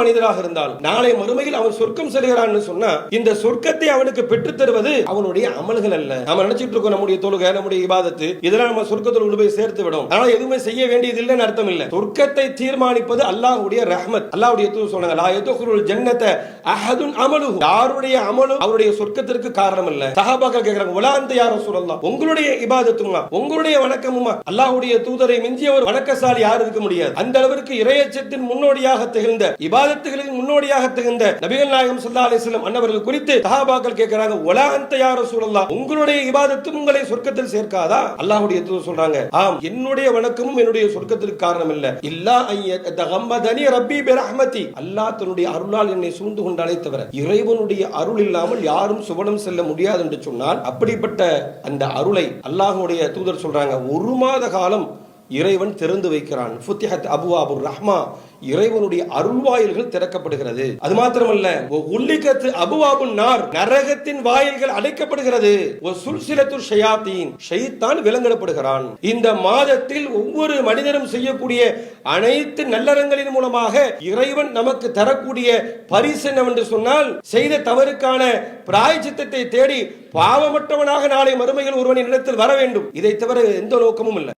மனிதராக இருந்தாலும் நாளை மறுமையில் அவன் சொர்க்கம் செல்கிறான்னு சொன்னா இந்த சொர்க்கத்தை அவனுக்கு பெற்றுத் தருவது அவனுடைய அமல்கள் அல்ல. நம்ம நினைச்சிட்டு இருக்கோம் நம்முடைய தொழுகை நம்முடைய இபாதத்து இதெல்லாம் நம்ம சொர்க்கத்தில் கொண்டு போய் சேர்த்து விடும். ஆனா எதுவுமே செய்ய வேண்டியது இல்லைன்னு அர்த்தம் இல்லை சொர்க்கத்தை தீர்மானிப்பது அல்லாஹ்வுடைய ரஹ்மத். அல்லாஹ்வுடைய தூதர் சொன்னாங்க லா யதுகுலுல் ஜன்னத அஹதுன் அமலு யாருடைய அமலும் அவருடைய சொர்க்கத்திற்கு காரணம் இல்ல சஹாபாக்கள் கேக்குறாங்க வலா அந்த யார் ரசூலல்லாஹ். உங்களுடைய இபாதத்துமா? உங்களுடைய வணக்கமுமா? அல்லாஹ்வுடைய தூதரை மிஞ்சிய ஒரு வணக்கசாலி யாரும் இருக்க முடியாது. அந்த அளவிற்கு இறையச்சத்தின் முன்னோடியாக திகழ்ந்த இபாத இபாதத்துகளின் முன்னோடியாக திகழ்ந்த நபிகள் நாயகம் சல்லா அலைஹி வஸல்லம் அன்னவர்கள் குறித்து சஹாபாக்கள் கேட்கிறாங்க வலா அந்த யார் ரசூலல்லாஹ். உங்களுடைய இபாதத்தும் உங்களை சொர்க்கத்தில் சேர்க்காதா? அல்லாஹுடைய சொல்றாங்க ஆம் என்னுடைய வணக்கமும் என்னுடைய சொர்க்கத்திற்கு காரணம் இல்ல இல்லா தகம்மதனி ரப்பி பிரஹ்மதி. அல்லாஹ் தன்னுடைய அருளால் என்னை சூழ்ந்து கொண்டாலே தவிர இறைவனுடைய அருள் இல்லாமல் யாரும் சுவனம் செல்ல முடியாது என்று சொன்னால் அப்படிப்பட்ட அந்த அருளை அல்லாஹுடைய தூதர் சொல்றாங்க. ஒரு மாத காலம் இறைவன் திறந்து வைக்கிறான். ஃபுத்திஹத் அபுவாபுர் ரஹ்மா. இறைவனுடைய அருள்வாயில்கள் திறக்கப்படுகிறது. அது மாத்திரமல்ல உள்ளிக்கத்து அபுவாபு நார் நரகத்தின் வாயில்கள் அடைக்கப்படுகிறது. ஒரு சுல்சிலத்து ஷயாத்தீன் ஷைத்தான் விலங்கிடப்படுகிறான். இந்த மாதத்தில் ஒவ்வொரு மனிதனும் செய்யக்கூடிய அனைத்து நல்லறங்களின் மூலமாக இறைவன் நமக்கு தரக்கூடிய பரிசு என்னவென்று சொன்னால் செய்த தவறுக்கான பிராயச்சித்தத்தை தேடி பாவமற்றவனாக நாளை மறுமையில் ஒருவனின் இடத்தில் வர வேண்டும் இதை தவிர எந்த நோக்கமும் இல்லை.